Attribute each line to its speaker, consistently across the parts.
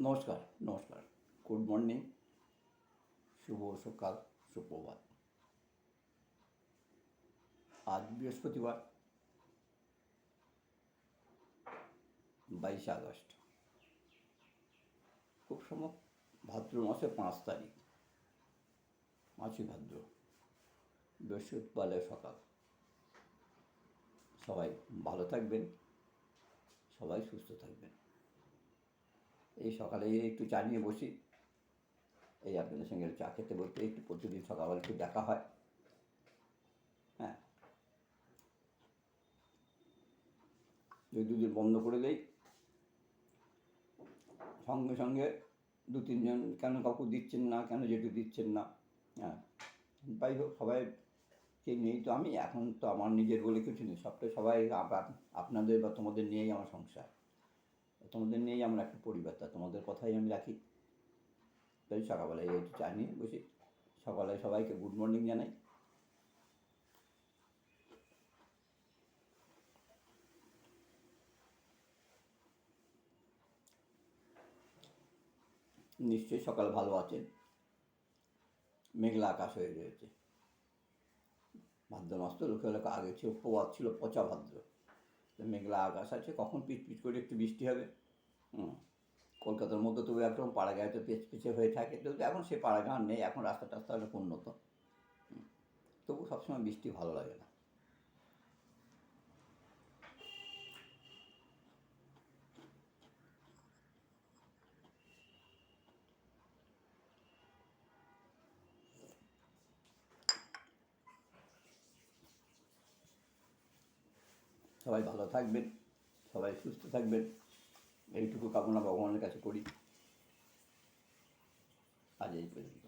Speaker 1: নমস্কার নমস্কার। Good morning শুভ সকাল সুপ্রভাত আজ বৃহস্পতিবার, বাইশে আগস্ট। খুব সম্ভব, ভাদ্র মাসের পাঁচ তারিখ। পাঁচই ভাদ্র, বৃহস্পতিবারের সকাল। সবাই ভালো থাকবেন, সবাই সুস্থ থাকবেন। এই সকালে একটু চা নিয়ে বসি। এই আপনাদের সঙ্গে চা খেতে বলতে একটু প্রতিদিন সকালবেলা একটু দেখা হয়। হ্যাঁ। দুই দুদিন বন্ধ করে দেই, সঙ্গে সঙ্গে দু তিনজন কেন কাউকে দিচ্ছেন না, কেন যেটু দিচ্ছেন না হ্যাঁ। যাই হোক, সবাই কে নেই তো আমি, এখন তো আমার নিজের বলে কিছু নেই। সবটাই সবাই আপনাদের বা তোমাদের নিয়েই আমার সংসার। তোমাদের নিয়েই আমার একটা পরিবার তা তোমাদের কথাই আমি রাখি। তাই সকালবেলায় একটু চা নিয়ে বসি। সকালে সবাইকে গুড মর্নিং জানাই। নিশ্চয়ই সকাল ভালো আছেন। মেঘলা আকাশ হয়ে রয়েছে। ভাদ্র মাস তো লোকে আগে ছিল প্রবাদ ছিল, পচা ভাদ্র। মেঘলা আকাশ আছে, কখন পিচ করে একটু বৃষ্টি হবে। হুম। কলকাতার মধ্যে তবু একদম পাড়াগাঁয়ে তো পিছে হয়ে থাকে, তো এখন সে পাড়া পাড়াগাঁ নেই, এখন রাস্তা টাস্তা অনেক উন্নত। তবু সবসময় বৃষ্টি ভালো লাগে না। সবাই ভালো থাকবেন, সবাই সুস্থ থাকবেন। এইটুকু কামনা ভগবানের কাছে করি। আজ এই পর্যন্ত।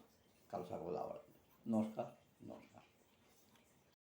Speaker 1: কাল সকাল আবার। নমস্কার নমস্কার।